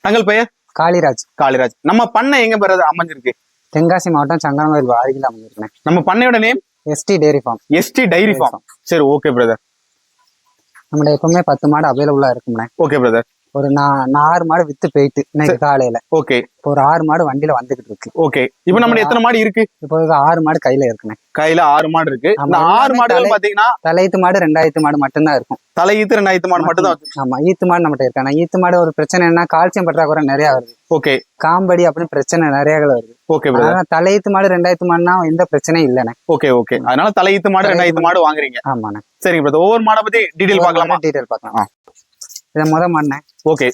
தங்கள் பெயர்? காளிராஜ். காளிராஜ். நம்ம பண்ணை எங்க பெறது அமைஞ்சிருக்கு. தென்காசி மாவட்டம் சங்கரங்கோயில் அருகில் அமைஞ்சிருக்கேன் நம்ம பண்ணையோட name? S D dairy farm S D dairy farm சரி ஓகே பிரதர் நம்மள எப்பவுமே பத்து மாடு அவைலபிளா இருக்கும்ண்ணே. ஓகே பிரதர் ஒரு நான் ஆறு மாடு வித்து போயிட்டு இன்னைக்கு காலையில. ஓகே. இப்போ ஒரு ஆறு மாடு வண்டியில வந்துகிட்டு இருக்கு. ஓகே. இப்போ நம்ம எத்தனை மாடு இருக்கு? இப்போ ஆறு மாடு கையில இருக்குண்ணே. கையில ஆறு மாடு இருக்கு. இந்த ஆறு மாடுகள் பாத்தீங்கன்னா தலையீத்து மாடு ரெண்டாயிரத்து மாடு மட்டும்தான் இருக்கும். தலை ஈத்து ரெண்டாயிரத்து மாடு மட்டும் தான் ஆமா ஈத்து மாடு நம்மகிட்ட இருக்காங்க ஈத்து மாடு ஒரு பிரச்சனை என்ன கால்சியம் பற்றாக்குறை நிறைய வருது. ஓகே. காம்படி அப்படின்னு பிரச்சனை நிறைய வருது. ஓகே அதனால தலையீத்து மாடு ரெண்டாயிரத்து மாடுனா எந்த பிரச்சனையும் இல்லைண்ணே. Okay okay. அதனால தலை ஈத்து மாடு ரெண்டாயிரத்து மாடு வாங்குறீங்க. ஆமாண்ணே. சரிங்க ஒவ்வொரு மாடை பத்தி டீடைல் பார்க்கலாமா? டீடைல் பார்க்கலாம். இதை முத மாடுண்ணே ஓகே.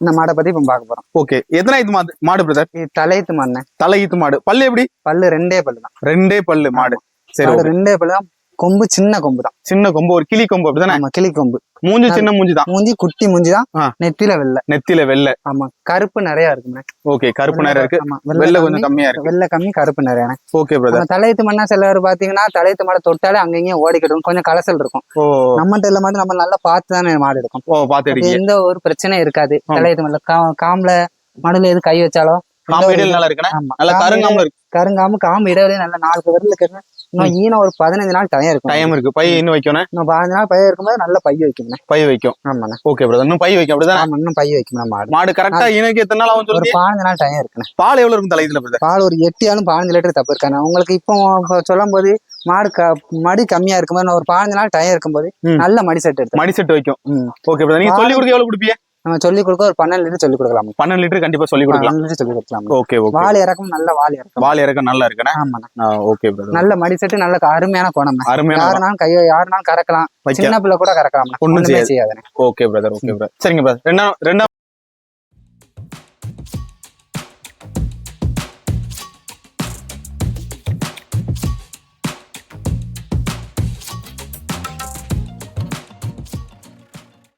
இந்த மாடை பத்தி இப்ப பார்க்க போறோம். ஓகே. எத்தனாயிரத்து மாடு? மாடு பிரதர் இது தலையீத்து மாடுண்ணே தலை ஈத்து மாடு. பல்லு எப்படி? பல்லு ரெண்டே பல்லு தான் ரெண்டே பல்லு மாடு. சரி. ரெண்டே பல்லு தான் கொம்பு சின்ன கொம்பு தான் சின்ன கொம்பு ஒரு கிளி கொம்பு அப்படிதானே? ஆமா கிளி கொம்பு. மூஞ்சி சின்ன மூஞ்சி தான் மூஞ்சி குட்டி மூஞ்சி தான் ஆ. நெத்தியில வெள்ளை. நெத்தில வெள்ளை. ஆமா கருப்பு நிறைய இருக்குண்ணே ஓகே கருப்பு நேரம் இருக்கு. வெள்ளை கொஞ்சம் கம்மியா இருக்கு. வெள்ளை கம்மி கருப்பு நிறைய ஓகே பிரதர் நம்ம தலையத்து மண்ணா சிலர் பாத்தீங்கன்னா தலையத்து மாடை தொட்டாலே அங்கங்கேயும் ஓடிக்கிட்டு கொஞ்சம் கலசல் இருக்கும். நம்மகிட்ட இல்ல மாதிரி நம்ம நல்லா பார்த்து தானே மாடு இருக்கும் ஓ பாத்து எந்த ஒரு பிரச்சனையும் இருக்காது. தலையத்து மண்ணில் கா காம்புல மடுல எது கை வச்சாலும் காம்பு இடையில நல்லா இருக்குண்ணே? நல்லா காம்பு கருங்காமல இருக்கு. கருங்காமு காம்பு இடைவெளி நல்ல நாலு விரல் இருக்கு இன்னும் ஈனம் ஒரு பதினஞ்சு நாள் டயம் இருக்கும். டைம் இருக்கு. பை இன்னும் வைக்கணும் இன்னும் பதினஞ்சு நாள் பைய இருக்கும்போது நல்ல பைய வைக்கணும் பை வைக்கும். ஆமாண்ணே. ஓகே பிரதர் இன்னும் பை வைக்கும். அப்படிதானே? ஆமா இன்னும் பைய வைக்கணும் மாடு. மாடு கரெக்டா இணைக்கு எத்தனை நாள் ஆகும் ஒரு பதினஞ்சு நாள் டயம் இருக்குண்ணே. பால் எவ்வளவு இருக்கும் தலை இதுல பிரதர் பால் ஒரு எட்டியாலும் பதினஞ்சு லிட்டர் தப்பு இருக்காங்க உங்களுக்கு இப்போ சொல்லும் போது மாடு க மடி கம்மியா இருக்கும்போது ஒரு பதினஞ்சு நாள் டயம் இருக்கும்போது. நல்ல மடி செட் எடுத்து. மடி செட் வைக்கும். ஓகே பிரதர் நீங்க சொல்லி கொடுக்க எவ்வளவு கொடுப்பீங்க? நம்ம சொல்லி கொடுக்க ஒரு பன்னெண்டு லிட்டர் சொல்லி கொடுக்கலாம். பன்னெண்டு லிட்டர் கண்டிப்பா சொல்லி கொடுக்கலாம். லிட்டர் சொல்லி கொடுக்கலாம். Okay okay. வால் இறக்கம் நல்ல வால் இறக்கம். பால் இறக்க நல்லா இருக்குண்ணே ஆமாண்ணே. ஓகே நல்ல மடி செட்டு நல்ல அருமையான குணம். அருமையான யாருனாலும் கையை யாருனாலும் கறக்கலாம். சின்ன பிள்ளை கூட கறக்கலாம் ஒண்ணுமே செய்யாதுண்ணே. ஓகே பிரதர் ஓகே பிரதர் சரிங்க பிரதர் ரெண்டாம் ரெண்டாம்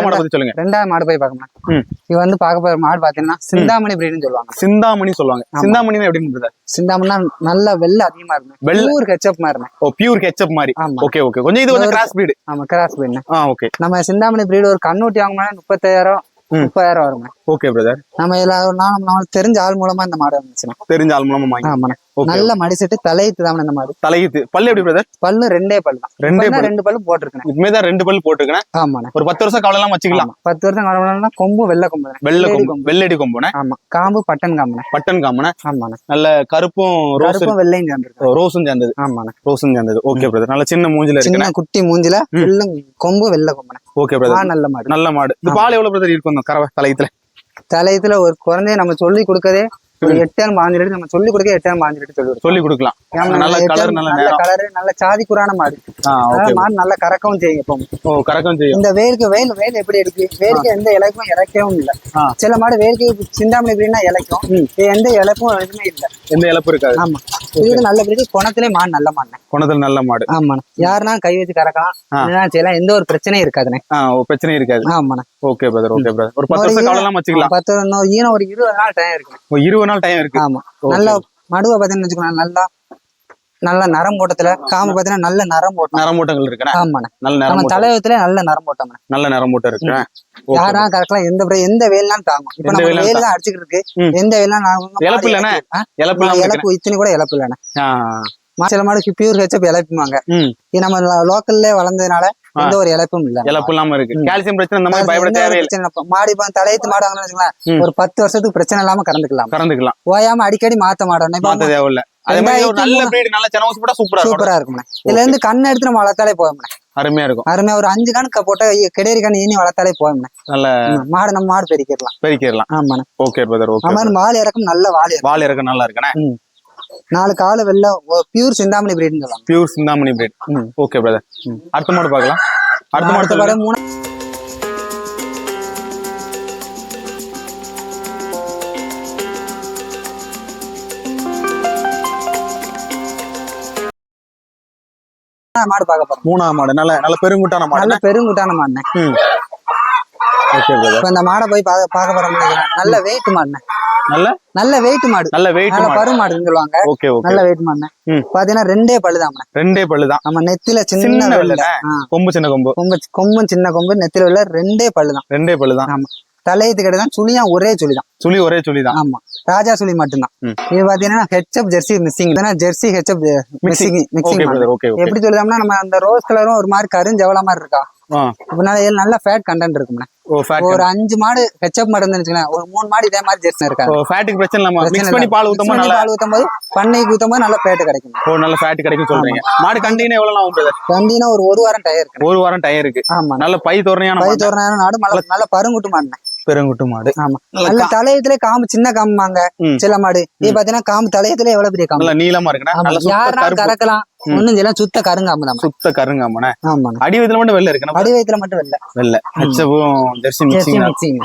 மாடை பத்தி சொல்லுங்க. ரெண்டாவது மாடு போய் பார்க்கணும் ம். இது வந்து பார்க்க போற மாடு பாத்தீங்கன்னா சிந்தாமணி பிரீடுன்னு சொல்லுவாங்க. சிந்தாமணி சொல்லுவாங்க. ஆமா. சிந்தாமணினா எப்படி பிரதர் சிந்தாமணினா நல்ல வெள்ளை அதிகமா இருக்கும்? வெள்ளூர் கெச்சப் மாதிரி. ஓ பியூர் கெச்சப் மாதிரி. ஓகே ஓகே கொஞ்சம் இது கொஞ்சம் கிராஸ் பிரீடு ஆமா கிராஸ் பிரீடுண்ணே ஆ ஓகே நம்ம சிந்தாமணி பிரீடு ஒரு கண்ணூட்டி வாங்கினா முப்பத்தாயிரம். முப்பதாயிரம் வருங்க. ஓகே பிரதர் நம்ம நான் நம்மளுக்கு தெரிஞ்ச ஆள் மூலமா இந்த மாடு வந்துச்சுன்னா தெரிஞ்ச ஆள் மூலமா ஆமாண்ணே. நல்ல மடி செட்டு தலையத்து தான் இந்த மாடு. தலையீத்து பல்லு எப்படி பிரதர் பல்லு ரெண்டே பல்லு தான். ரெண்டே ரெண்டு பல்லு போட்டிருக்கேன். இதுமே தான் ரெண்டு பல்லு போட்டுருக்கேன். ஆமாண்ணே. ஒரு பத்து வருஷம் கவலை எல்லாம் வச்சுக்கலாம். பத்து வருஷம் காலம்னா கொம்பு வெள்ளை கொம்பு. வெள்ளை கொம்பு. வெள்ளடி கொம்புனே. ஆமா. காம்பு பட்டன் காம்புண்ணே பட்டன் காமனே ஆமாண்ணே. நல்ல கருப்பும் ரோஸ் கருப்பும் வெள்ளையும் சேர்ந்துருக்கு ரோஸும் சேர்ந்தது. ஆமாண்ணே. ரோஸும் சேர்ந்தது. ஓகே பிரதர் நல்ல சின்ன மூஞ்சில சின்ன குட்டி மூஞ்சில ம். வெள்ளை கொம்பு வெள்ளை கொம்புண்ணே ஓகே பிரதர் நல்ல மாடு. நல்ல மாடு. இது. பால் எவ்வளவு பிரதர் இருக்கும் கறவை தலையத்துல தலையத்துல ஒரு குழந்தைய நம்ம சொல்லி கொடுக்கதே எட்டாயிரம் பாஞ்சு லிட்டர் நம்ம சொல்லி கொடுக்க எட்டாயிரம் பாஞ்சு லிட்டர் சொல்லி சொல்லி கொடுக்கலாம். நல்ல கலர் நல்ல கலரு நல்ல சாதி குறான மாடு மாடு நல்ல கறக்கவும் செய்யும் எப்பவும். ஓ கறக்கம் செய்யும். இந்த வேருக்கு வேல் வேல் எப்படி இருக்கு? வேருக்கு எந்த இலைக்கும் இறக்கவும் இல்ல. சில மாடு வேருக்கு சிந்தாமணி அப்படின்னா இலைக்கும். எந்த இழப்பும் எதுவுமே இல்ல. எந்த இழப்பு இருக்காது. ஆமா. இது நல்ல பிடிக்கு குணத்திலே மாடு நல்ல மாடுனே குணத்துல நல்ல மாடு. ஆமாண்ணே. யாருனாலும் கை வச்சு கறக்கலாம். என்ன செய்யலாம். எந்த ஒரு பிரச்சனையும் இருக்காதுண்ணே. ஆ ஓ, பிரச்சனை இருக்காது. ஆமாண்ணே. ஓகே பிரதர் ஓகே பிரதர் ஒரு பத்து வருஷம் எல்லாம் வச்சுக்கலாம். பத்து இன்னும் ஈனம் ஒரு இருபது நாள் டைம் இருக்கு இருபது நாள் டைம் இருக்கு. ஆமா. நல்ல மடுவை பாத்தீங்கன்னு வச்சுக்கோங்க நல்லா நல்ல நரம் போட்டத்துல காம்பு பாத்தீங்கன்னா நல்ல நரம் போட்டோம் நரமூட்டங்கள் இருக்குண்ணே ஆமாண்ணே. நல்ல நம்ம நரமூட்டம் தலையத்துல நல்ல நரம் போட்டோம் நல்ல நரமூட்டம் இருக்கு. யாரா கறக்கலாம் எந்த பிர- எந்த வேலைனாலும் தாங்கும். இப்ப எந்த நம்ம வேலைனாலும் வேலை தான் அடிச்சுக்கிட்டு இருக்கு. ம். எந்த வேலைனாலும் இழப்பு இல்லைண்ணே? இழப்பு இல்லாம இருக்கு இத்தனை கூட இழப்பு இல்லைண்ணே. ஆ. மா- சில மாடுக்கு பியூர் ஹெச்அப் இழப்புவாங்க ம். இது நம்ம லோக்கல்ல வளர்ந்ததுனால எந்த ஒரு இழப்பும் இல்ல இழப்பு இல்லாம இருக்கு. ம். கால்சியம் பிரச்சனை இந்த மாதிரி பயப்பட எந்த ஒரு தேவையில்லை. பிரச்சனை இல்ல. மாடு இப்ப தலையத்து மாடு வாங்கணும்னு வச்சுக்கோங்களேன், ம். ஒரு பத்து வருஷத்துக்கு பிரச்சனை இல்லாம கறந்துக்கலாம். கறந்துக்கலாம். ஓயாம அடிக்கடி மாத்த மாட்டோம். இப்ப மாத்த தேவையில்ல. அதே மாதிரி ஒரு நல்ல பிரீடு நல்ல செனவசு போட்டா சூப்பரா சூப்பரா இருக்கும்ண்ணே. இதுல இருந்து கண்ணை எடுத்து நம்ம வளர்த்தாலே போதும்ண்ணே. அருமையா இருக்கும். அருமையா ஒரு அஞ்சு கணக்கு போட்ட கிடையறி கண்ணு ஈனி வளர்த்தாலே போதும்ண்ணே. நல்ல மாடு நம்ம மாடு பெருக்கிடலாம். பெருக்கிடலாம். ஆமாண்ணே. ஓகே பிரதர் ஓகே மாதிரி வால் இறக்கம் நல்ல வால் இறக்கம். வால் இறக்க நல்லா இருக்குண்ணே. நாலு காலு வெள்ள pure Chintamani பிரீட்னு pure Chintamani breed. Okay brother அடுத்த மாடு பார்க்கலாம். அடுத்த மாடு மூணு மாடு பார்க்க போறோம். மூணாம் மாடு. நல்ல நல்ல பெருங்குட்டான மாடு நல்ல பெருங்குட்டான மாடுண்ணே. ஓகே இப்ப இந்த மாடை போய் பார்க்க பார்க்க போறோம் நல்ல வெயிட் மாடுண்ணே. நல்ல? நல்ல வெயிட் மாடு. நல்ல வெயிட் நல்ல பரு மாடுன்னு சொல்லுவாங்க. ஓகே ஓகே நல்ல வெயிட் மாடுண்ணே. பாத்தீங்கன்னா ரெண்டே பழுதாம்ண்ணே ரெண்டே பல்லு தான் நம்ம நெத்தில சின்ன வெள்ள. வெள்ளை. கொம்பு சின்ன கொம்பு. கொம்பு கொம்பும் சின்ன கொம்பு நெத்தில உள்ள ரெண்டே பல்லுதான். ரெண்டே பல்லு தான் ஆமா. தலையத்து கிடையாது சுழியா ஒரே சுழி தான் சுழி ஒரே சுழி தான் ஆமா. ராஜா சுழி மட்டும்தான். இது பாத்தீங்கன்னா H F jersey mixing jersey H F mixing mixing எப்படி சொல்லுதோம்னா நம்ம அந்த ரோஸ் கலரும் ஒரு மாதிரி கருஞ்சவள மாதிரி இருக்கா? இதுல நல்ல ஃபேட் கண்டென்ட் ஃபேட் ஒரு அஞ்சு மாடு ஹெச்எப் மாடு வச்சுக்கலாம் ஒரு மூணு மாடு இதே மாதிரி ஜெர்சி இருக்காது ஓ ஃபேட்டுக்கு பிரச்சனை இல்லாம மிக்ஸ் பண்ணி. பால் ஊத்தும் நல்லா பால் ஊத்தும் போது பண்ணைக்கு ஊத்தும் போது நல்ல ஃபேட் கிடைக்கும். ஓ நல்ல ஃபேட் கிடைக்கும் சொல்றீங்க. மாடு கண்டினா எவ்வளவு ஆகும் பிரதர் வண்டினா ஒரு ஒரு வாரம் டயர் இருக்கு. ஒரு வாரம் டயர் இருக்கு. ஆமா. நல்ல பை தோரணையான பை மாடு. தோரண நாடு நல்ல பருங்குட்டு மாடுண்ணே. பெருங்குட்டு மாடு. ஆமா. நல்ல தலையத்திலே காம்பு சின்ன காம்புமாங்க. சில மாடு. இது பாத்தீங்கன்னா காம்பு தலையத்திலே எவ்வளவு பெரிய காம்பு? நீளமா ஆமா. யாருனாலும் கருப்பு. கறக்கலாம். ஒண்ணும் செய்யலாம் சுத்த கருங்காம்பு தான். சுத்த கருங்காமண்ணே ஆமாண்ணே. அடி வயதுல மட்டும் வெள்ள இருக்கு அடி மட்டும் வெள்ள. வெள்ள. ஹெச்சவும் ஜெர்சி மிக்சிங்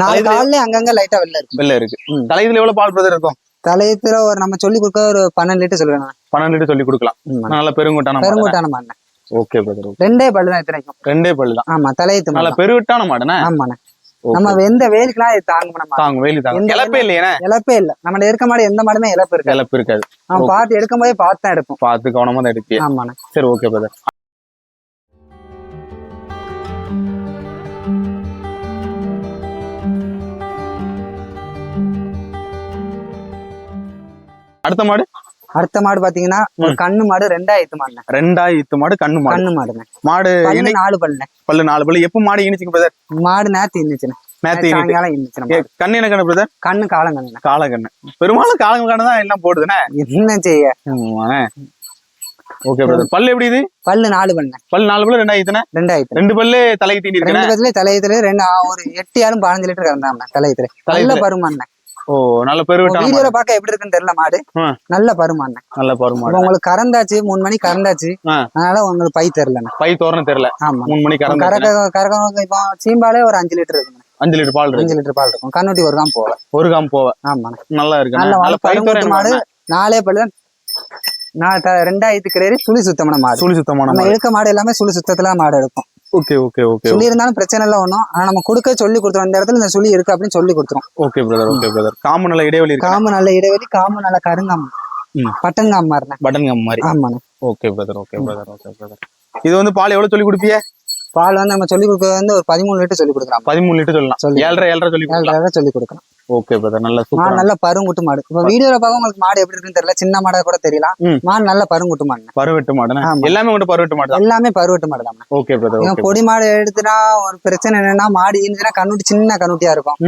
நாலு கால்ல அங்கங்க லைட்டா வெள்ள இருக்கு. வெள்ள இருக்கு. ம். தலைதுல எவ்வளவு பால் பிரதர் இருக்கும்? தலையத்துல ஒரு நம்ம சொல்லி கொடுக்க ஒரு பன்னெண்டு லிட்டர் சொல்லுவேன் பன்னெண்டு லிட்டர் சொல்லி கொடுக்கலாம். நல்ல பெருங்குட்டான மாடு பெருங்குட்டான மாடுண்ணே. ஓகே பிரதர் ரெண்டே பல்லு தான் இத்தனைக்கும். ரெண்டே பல்லு தான் ஆமா தலையத்து நல்ல மாடு பெருவிட்டான மாடுண்ணே. ஆமாண்ணே. நம்ம எந்த வேலுக்குலாம் இது தாங்க நம்ம. தாங்க வேலி தாங்க இழப்பே இல்லையே இழப்பே இல்ல. நம்ம இருக்க மாடு எந்த மாடுமே இழப்பு இருக்காது. இழப்பு இருக்காது. நம்ம பார்த்து எடுக்கும் போதே பார்த்து தான் எடுப்போம். பார்த்து கவனமா தான் எடுப்பிய ஆமாண்ணே. சரி ஓகே பிரதர் அடுத்த மாடு? அடுத்த மாடு பாத்தீங்கன்னா ஒரு கண்ணு மாடு ரெண்டாயிரத்து மாடுண்ணே. ரெண்டாயிரத்து மாடு கண்ணு மாடு. கண்ணு மாடுண்ணே. மாடு பல்லு நாலு பல்லுண்ணே. பல்லு நாலு பல்லு. எப்போ மாடு இனிச்சுங்க பிரதர் மாடு நேத்து இருந்துச்சுண்ணே கண்ணு என்ன கண்ணு பிரதர் கண்ணு காலம் கண்ணுண்ணே காலக்கண்ணு பெரும்பாலும் காலங்கண்ணு தான் எல்லாம் போடுதுண்ணே. என்ன செய்ய? ஓகே பிரதர் பல்லு எப்படி இது? பல்லு நாலு பல்லுண்ணே. பல்லு நாலு பல்லு ரெண்டாயிரத்துண்ணே? ரெண்டாயிரத்து. ரெண்டு பல்லு தலைக்கு தீண்டி ரெண்டு பத்துல தலையத்துல ரெண்டு ஒரு எட்டு ஆளும் பதினஞ்சு லிட்டர் கறந்தாங்க தலையத்துல. நல்ல. பருமாண்ணே. ஓ நல்ல பெருவிட்டான வீடியோல மாடு. பார்க்க எப்படி இருக்குன்னு தெரியல மாடு. நல்ல பருமாண்ணே நல்ல பருமாடு. உங்களுக்கு கறந்தாச்சு மூணு மணி கறந்தாச்சு. அதனால உங்களுக்கு பை தெரியலண்ணே. பை தோரணம் தெரியல. ஆமா. மூணு மணி கறந்து கறக்க கறக்க இப்போ சீம்பாலே ஒரு அஞ்சு லிட்டர் இருக்குண்ணே அஞ்சு லிட்டர் பால் இருக்கு அஞ்சு லிட்டர் பால் இருக்கும். கண்ணுட்டி ஒரு காம் போகல ஒரு காம் போவ. ஆமாண்ணே. நல்லா இருக்கு. நல்ல பை தோரணம் மாடு. நாலே பல்லு. நான் த- ரெண்டாயிரத்து கிடையாது சுழி சுத்தமான மாடு. சுழி சுத்தமான நம்ம மாடு. இழுக்க மாடு எல்லாமே சுழி சுத்தத்துல மாடு எடுக்கும் ஓகே ஓகே ஓகே. சுழி இருந்தாலும் பிரச்சனை இல்லை ஒன்றும் ஆனா நம்ம கொடுக்க சொல்லி கொடுத்துரும். இந்த இடத்துல இந்த சுழி இருக்கு அப்படின்னு சொல்லி கொடுத்துரும். Okay brother okay brother common நல்ல இடைவெளி காம்பு நல்ல இடைவெளி காம்பு நல்ல கருங்காம்பு ம். பட்டங்காம்பு மாறினேன் பட்டன் கம் மாதிரி. ஆமாண்ணே. Okay brother okay brother okay brother இது வந்து பால் எவ்வளவு சொல்லி கொடுப்பீங்க பால் வந்து நம்ம சொல்லி கொடுக்கறது வந்து ஒரு பதிமூணு லிட்டர் சொல்லி கொடுக்குறோம் பதிமூணு லிட்டர் சொல்லலாம். சொல்லி. ஏழரை ஏழரை சொல்லி கொடுக்கலாம். ஏழரை சொல்லி கொடுக்குறோம் ஓகே பிரதர் நல்ல மாடு நல்ல பருங்குட்டு மாடு. இப்போ வீடியோல பார்க்க உங்களுக்கு மாடு எப்படி இருக்குன்னு தெரியல. சின்ன மாடா கூட தெரியலாம். மாடு நல்ல பருங்குட்டு மாடு பருவெட்டு ஆமா. எல்லாமே உங்கள்ட்ட பருவெட்டு மாடு எல்லாமே பருவட்டு மாடு தான் ஓகே பிரதர் பொடி மாடு எடுத்துனா ஒரு பிரச்சனை என்னன்னா மாடு ஈனுச்சுன்னா கண்ணுட்டி சின்ன கண்ணுட்டியா இருக்கும்.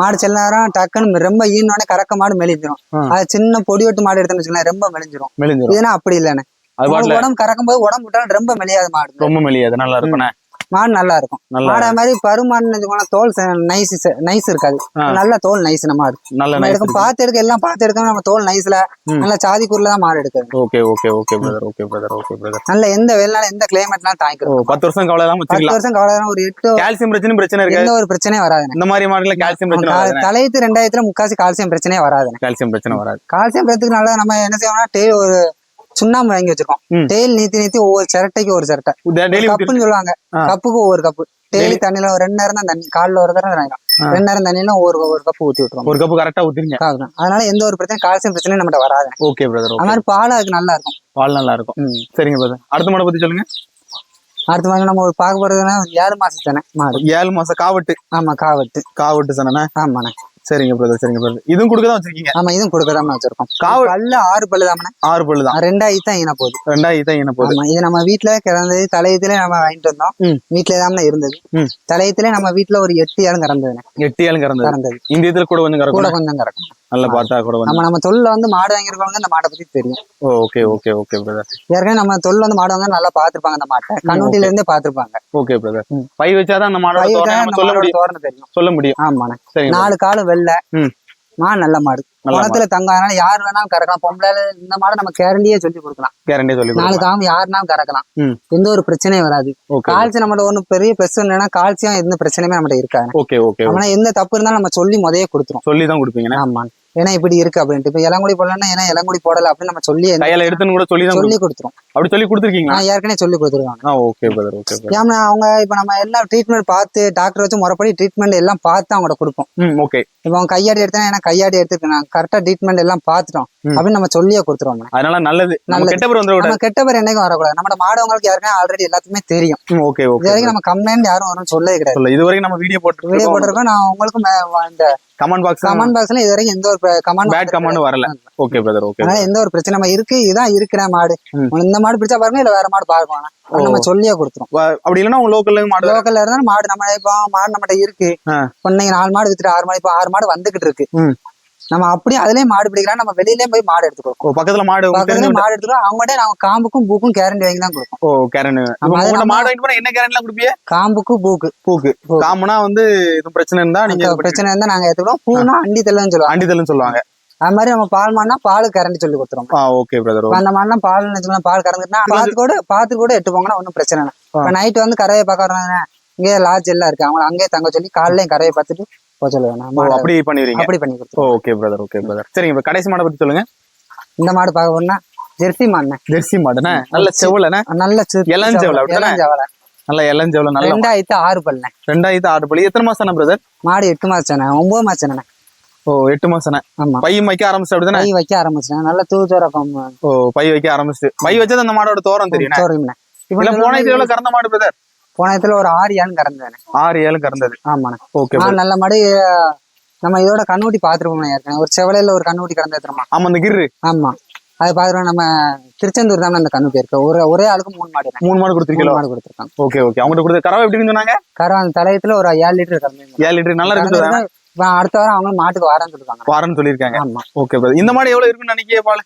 மாடு சில நேரம் டக்குன்னு ரொம்ப ஈனோடனே கறக்க மாடு மெலிஞ்சிரும். அது சின்ன பொடி வெட்டு மாடு எடுத்தோம்னு வச்சுக்கோங்களேன் ரொம்ப மெலிஞ்சிரும். மெலிஞ்சிரும். இதுனா அப்படி இல்லைண்ணே. அது உங்களுக்கு பாட்டுல உடம்பு கறக்கும் போது உடம்பு விட்டாலும் ரொம்ப மெலியாத மாடு. ரொம்ப மெலியாது நல்லா இருக்குண்ணே மாடு நல்லா இருக்கும். நல்லா மாடு மாதிரி பருமாடுன்னு தோல் நைஸ் நைஸ் இருக்காது. நல்ல தோல் நைஸ் மாடு. நல்ல நம்ம எடுக்க பார்த்து எடுக்க எல்லாம் பார்த்து எடுக்க நம்ம தோல் நைஸ்ல. நல்ல சாதி தான் மாடு எடுக்குது okay okay okay brother okay brother okay brother நல்ல எந்த வெயில்னாலும் எந்த கிளைமேட்லாம் தாங்கிக்கிறோம். பத்து வருஷம் கவலை இல்லாம பத்து வருஷம் கவலை ஒரு எட்டு கால்சியம் பிரச்சனை பிரச்சனை இருக்காது. எந்த ஒரு பிரச்சனையும் வராதுண்ணே. இந்த மாதிரி மாடுல கால்சியம் பிரச்சனை வராது தலையத்து ரெண்டாயிரத்துல முக்காசி கால்சியம் பிரச்சனையே வராதுண்ணே. கால்சியம் பிரச்சனை வராது. கால்சியம் பிரச்சனைனால நம்ம என்ன செய்வோம்னா டே ஒரு சுண்ணாம்பு வாங்கி வச்சிருக்கோம். டெய்லி நீத்தி நீத்தி ஒவ்வொரு சிரட்டைக்கு ஒரு சிரட்டை. கப்புன்னு சொல்லுவாங்க. கப்புக்கு ஒவ்வொரு கப்பு. டெய்லி தண்ணியில ஒரு ரெண்டு நேரம் தான் தண்ணி காலைல ஒரு தடவை. ரெண்டு நேரம் தண்ணியில ஒரு ஒரு கப்பு ஊத்தி விட்டுருவோம். ஒரு கப்பு கரெக்டா ஊத்திருங்க. அதனால எந்த ஒரு பிரச்சனையும் கால்சியம் பிரச்சனையும் நம்மகிட்ட வராது. ஓகே பிரதர் அது மாதிரி பால் அதுக்கு நல்லா இருக்கும். பால் நல்லா இருக்கும். சரிங்க பிரதர் அடுத்த மாடை பத்தி சொல்லுங்க. அடுத்த மாதிரி நம்ம பார்க்க போறதுன்னா ஏழு மாசம் தானே மாடு. ஏழு மாசம் காவட்டு. ஆமா காவட்டு. காவட்டு சொன்னேன்னா ஆமாண்ணே. சரிங்க பிரதர் சரிங்க பிரதர் இதுவும் கொடுக்க தான் வச்சிருக்கீங்க? ஆமா இதுவும் கொடுக்கறாம வச்சிருக்கோம். காவ- பல்லு ஆறு பல்லு தாமண்ணே ஆறு பல்லு தான். ரெண்டாயிரத்து தான் ஈன போகுது. ரெண்டாயிரத்தி தான் என்ன போகுது. ஆமா இது நம்ம வீட்டுல கிடந்தது தலையத்திலே நம்ம வாங்கிட்டு வந்தோம். வீட்டுல தான் இருந்தது. தலையத்திலே நம்ம வீட்டுல ஒரு எட்டு ஏழும் கறந்ததுண்ணே எட்டு ஏழு கறந்தது. கறந்தது. இந்த இதுல கூட கொஞ்சம் கூட கறக்கும் கொஞ்சம் கறக்கும். நல்லா பார்த்தா கூட நம்ம நம்ம தொழில வந்து மாடு வாங்கியிருக்கவங்க இந்த மாட்டை பத்தி தெரியும். ஓகே ஓகே ஓகே பிரதர் ஏற்கனவே நம்ம தொழில் வந்து மாடு வாங்க நல்லா பாத்துருப்பாங்க அந்த மாட்டை. கண்ணூட்டில இருந்தே பாத்துருப்பாங்க ஓகே பிரதர். பை வச்சாதான் அந்த மாடோட சொல்ல முடியும். சொல்ல முடியும். ஆமாண்ணே. நாலு காலு வெள்ளை. மாடு. நல்ல மாடு. குளத்துல தங்கம் அதனால யார் வேணாலும் கறக்கலாம். பொம்பளை இந்த மாடை நம்ம கேரண்டியே சொல்லி கொடுக்கலாம். கேரண்டியா சொல்லி நாலு கொடுக்கலாம். காம யாருனாலும் கறக்கலாம். எந்த ஒரு பிரச்சனையும் வராது. கால்சியம் நம்மளோட ஒண்ணு பெரிய பிளஸ் என்னன்னா கால்சியம் எந்த பிரச்சனையுமே நம்மகிட்ட இருக்காது. ஓகே ஓகே ஆனா எந்த தப்பு இருந்தாலும் நம்ம சொல்லி முதைய கொடுத்துரும். சொல்லி தான் கொடுப்பீங்கண்ணே ஆமா ஏன்னா இப்படி இருக்கு அப்படின்ட்டு. இப்ப இளங்குடி போடலன்னா ஏன்னா இளங்குடி போடல அப்படின்னு நம்ம சொல்லி கையில எடுத்துன்னு கூட சொல்லி சொல்லி கொடுத்துரும். அப்படி சொல்லி கொடுத்துருக்கீங்களா? நான் ஏற்கனவே சொல்லி கொடுத்துருவாங்க ஆ ஓகே பிரதர் ஓகே பிரதர் ஏன்னா அவங்க இப்ப நம்ம எல்லாம் ட்ரீட்மெண்ட் பார்த்து டாக்டர் வச்சு முறைப்படி ட்ரீட்மெண்ட் எல்லாம் பார்த்து அவங்கள்ட்ட கொடுப்போம். ஓகே இப்போ அவங்க கையாடி எடுத்தா ஏன்னா கையாடி எடுத்துருக்கேன் கரெக்டா ட்ரீட்மெண்ட் எல்லாம் பார்த்துட்டோம். அப்படின்னு நம்ம சொல்லியே கொடுத்துருவோம் அதனால நல்லது. நம்ம. கெட்ட பேர் நம்ம கெட்ட பேர் என்னைக்கும் வரக்கூடாது. நம்ம மாடவங்களுக்கு யாருக்கும் ஆல்ரெடி எல்லாத்துக்குமே தெரியும். ஓகே இது ஓகே வரைக்கும் நம்ம கம்ப்ளைண்ட் யாரும் வரும் சொல்லவே கிடையாது. இது வரைக்கும் நம்ம வீடியோ வீடியோ போட்டு போட்டிருக்கோம். நான் உங்களுக்கு இந்த கமெண்ட் பாக்ஸ் கமெண்ட் பாக்ஸ்ல இது வரைக்கும் எந்த ஒரு கமெண்ட் பேட் கமெண்ட் வரல. ஓகே பிரதர் ஓகே எந்த ஒரு பிரச்சனை நம்ம இருக்கு இதான் இருக்கிற மாடு. இந்த மாடு பிடிச்சா பாருங்க இல்ல வேற மாடு அது நம்ம சொல்லியே கொடுத்துரும் அப்படி இல்லைன்னா உங்க லோக்கல்ல மாடு லோக்கல்ல இருந்தாலும் மாடு நம்ம இப்போ மாடு நம்மகிட்ட இருக்கு. நீங்க நாலு மாடு வித்துட்டு ஆறு மாடு இப்போ ஆறு மாடு வந்துகிட்டு இருக்கு. நம்ம அப்படியே அதுலயே மாடு பிடிக்கலாம். நம்ம வெளியிலயும் போய் மாடு எடுத்துக்கிறோம் ஓ பக்கத்துல மாடு பக்கத்துல மாடு எடுத்துக்கிறோம் அவங்ககிட்ட நாங்க காம்புக்கும் பூக்கும் கேரண்டி வாங்கி தான் கொடுப்போம். ஓ நம்ம- மாடு போனா என்ன கேரண்ட்லாம் கொடுப்பீங்க காம்புக்கு பூக்கு. பூக்கு. காமனா வந்து இது பிரச்சனை இருந்தா நீங்க பிரச்சனை இருந்தா நாங்க எடுத்துக்கிறோம் பூனா அண்டி தெல்லுன்னு சொல்லுவாங்க. அண்டிதல்னு சொல்லுவாங்க. அது மாதிரி நம்ம பால் மாடுனா பால் கரண்டி சொல்லி கொடுத்துரும் ஓகே பிரதர் அந்த மாடுனா பால் வச்சுக்கலாம் பால் கறந்துட்டுனா பார்த்து கூட பார்த்து கூட எட்டு போங்கன்னா ஒன்றும் பிரச்சனை இல்லை. இப்போ நைட் வந்து கரையை பார்க்க வர்றாங்க இங்கே லாட்ஜ் எல்லாம் இருக்கு. அவங்க அங்கேயே தங்க சொல்லி காலையில கரையை பார்த்துட்டு சொல்லுவேன் அப்படி பண்ணிடுறீங்க அப்படி பண்ணி கொடுத்துருவோம் ஓகே பிரதர் ஓகே பிரதர் சரிங்க இப்ப கடைசி மாடை பத்தி சொல்லுங்க. இந்த மாடு பார்க்க போனா ஜெர்சி மாடுனே ஜெர்சி மாடுண்ணே? நல்ல செவலண்ணே? நல்ல இளஞ்செவல்? இளஞ்செவலை. நல்ல இளஞ்செவல நல்ல ரெண்டாயிரத்து ஆறு பல்ல ரெண்டாயிரத்து ஆறு பள்ளி எத்தனை மாசம் பிரதர் மாடு எட்டு மாசம் ஒன்பது மாசம் ஓ எட்டு மாசம் ஆமா. பையன் வைக்க ஆரம்பிச்சு அப்படிதானே கை வைக்க ஆரம்பிச்சேன் நல்ல தூச்சோரக்கம் ஓ பை வைக்க ஆரம்பிச்சு பை வச்சது அந்த மாடோட தோரம் தெரியும் இல்ல இப்போ போன இது எவ்வளவு கறந்த மாடு பிரதர் போன இடத்துல ஒரு ஆறு ஏழு கறந்தேன். ஆறு ஏழு கறந்தது. ஆமாண்ணே. ஓகே நல்ல மாடு நம்ம இதோட கண்ணூட்டி பார்த்துருப்போம் ஏற்கனவே. ஒரு செவலையில ஒரு கண்ணூட்டி கறந்து எடுத்துருமா ஆமா அந்த கிரு ஆமா. அது பாக்குறோம் நம்ம திருச்செந்தூர் தான் அந்த கண்ணூட்டி இருக்கு. ஒரு ஒரே ஆளுக்கு மூணு மாடு இருக்கு. மூணு மாடு மூணு கொடுத்துருக்கீங்களா மாடு கொடுத்துருக்காங்க. Okay okay. அவங்ககிட்ட கொடுத்த கறவை எப்படின்னு சொன்னாங்க? கரை அந்த தலையத்துல ஒரு ஏழு லிட்டர் கறந்து ஏழு லிட்டர். நல்லா இருக்குது இப்ப அடுத்த வாரம் அவங்களும் மாட்டுக்கு வரேன்னு சொல்லிருக்காங்க வாரன்னு சொல்லியிருக்காங்க. ஆமா. ஓகே இந்த மாடு எவ்வளவு இருக்குன்னு நினைக்கிய பால்?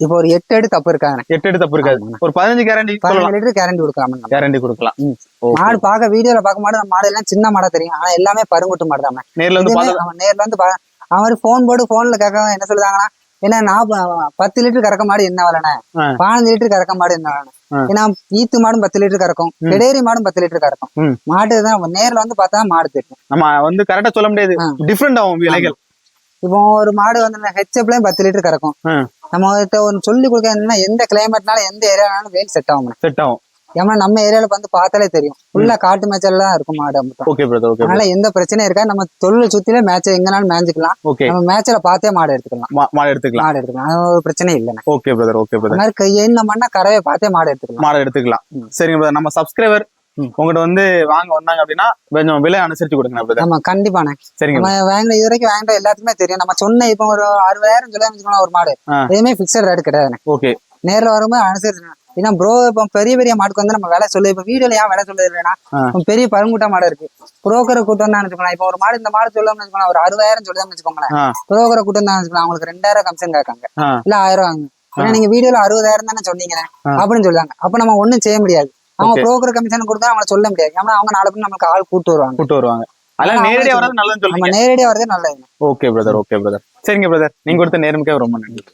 இப்போ ஒரு எட்டு அடி தப்பு இருக்காங்க எட்டு எட்டு தப்பு இருக்காது. ஒரு பதினஞ்சு கேரண்டி பதினஞ்சு லிட்டர் கேரண்டி கொடுக்காம நம்ம. கேரண்டி கொடுக்கலாம். மாடு பார்க்க வீடியோல பார்க்க மாடு மாடு எல்லாம் சின்ன மாடா தெரியும் ஆனா எல்லாமே பருங்குட்டு மாடு தான் நேர்ல அவன் நேர்ல வந்து பா- அவன் போன் போட்டு போன்ல கேட்க என்ன சொல்லுதாங்கன்னா ஏன்னா நான் பத்து லிட்டர் கறக்க மாடு என்ன ஆ. பதினஞ்சு லிட்டர் கறக்க மாடு என்ன ஆ. ஏன்னா ஈத்து மாடும் பத்து லிட்டர் கறக்கும் ம். கிடேரி மாடும் பத்து லிட்டர் கறக்கும். மாடு தான் நேர்ல வந்து பார்த்தா மாடு தெரியும் நம்ம வந்து கரெக்டா சொல்ல முடியாது. டிஃப்ரெண்ட் ஆகும் விலைகள் இப்போ ஒரு மாடு வந்து ஹெச்எப்லயும் பத்து லிட்டர் கறக்கும். நம்ம ஒன்று சொல்லி கொடுக்க என்னன்னா எந்த கிளைமேட்னால எந்த ஏரியானாலும் வெயில் செட் ஆகும் செட் ஆகும். ஏன்னா நம்ம ஏரியால வந்து பார்த்தாலே தெரியும். ஃபுல்லா காட்டு மேய்ச்சல் தான் இருக்கும் மாடு ஓகே பிரதர் அதனால எந்த பிரச்சனையும் இருக்கா நம்ம தொழில் சுத்தில மேட்ச் எங்கனாலும் மேய்ஞ்சிக்கலாம். ஓகே நம்ம மேட்ச்ல பார்த்தே மாடு எடுத்துக்கலாம். மாடு எடுத்துக்கலாம். மாடு எடுத்துக்கலாம். அது ஒரு பிரச்சனை இல்லைண்ணே ஓகே பிரதர் ஓகே பிரதர் என்ன பண்ணா கரையை பார்த்தே மாடு எடுத்துக்கலாம். மாடு எடுத்துக்கலாம். சரிங்க பிரதர் நம்ம சப்ஸ்கிரைபர். உங்ககிட்ட வந்து வாங்க வந்தாங்க அப்படின்னா கொஞ்சம் விலை அனுசரிச்சு கொடுங்க நம்ம கண்டிப்பாண்ணே. சரிங்க. நம்ம வாங்கின இது வரைக்கும் வாங்கிட்ட எல்லாத்துக்குமே தெரியும். நம்ம சொன்ன இப்போ ஒரு அறுபதாயிரம் சொல்லி ஒரு மாடு. எதுவுமே பிக்சட் ரேட் கிடையாதுண்ணே. ஓகே. நேர்ல வரும்போது அனுசரிச்சு ஏன்னா ப்ரோ இப்போ பெரிய பெரிய மாடுக்கு வந்து நம்ம விலை சொல்லு. இப்போ வீடியோல ஏன் விலை சொல்லுது இல்லைன்னா பெரிய பருங்குட்டா மாடு இருக்கு. புரோக்கரை கூட்டம் தான் வச்சுக்கோங்களேன். இப்போ ஒரு மாடு இந்த மாடு சொல்லணும்னு வச்சுக்கோங்களேன். ஒரு அறுபதாயிரம் சொல்லுதான்னு வச்சுக்கோங்களேன். புரோக்கரை கூட்டம் தான் வச்சுக்கலாம் அவங்களுக்கு ரெண்டாயிரம் கமிஷன் கேட்காங்க. இல்ல ஆயிரம் வாங்க ஏன்னா நீங்க வீடியோல அறுபதாயிரம் தானே சொன்னீங்க. அப்படின்னு சொல்லுவாங்க. அப்ப நம்ம ஒண்ணும் செய்ய முடியாது. அவங்க. புரோக்கர் கமிஷன் கொடுத்தா அவங்கள சொல்ல முடியாது. ஏன்னா அவங்க நாலு பேர் நமக்கு ஆள் கூட்டு வருவாங்க. கூட்டு வருவாங்க. அதெல்லாம் நேரடியா ஆமா. வர்றது நல்லதுன்னு நம்ம சொல்லுங்க நேரடியா வரதே நல்லது. ஓகே பிரதர் ஓகே பிரதர் சரிங்க பிரதர் நீங்க கொடுத்த நேரமுக்கே ரொம்ப நன்றி.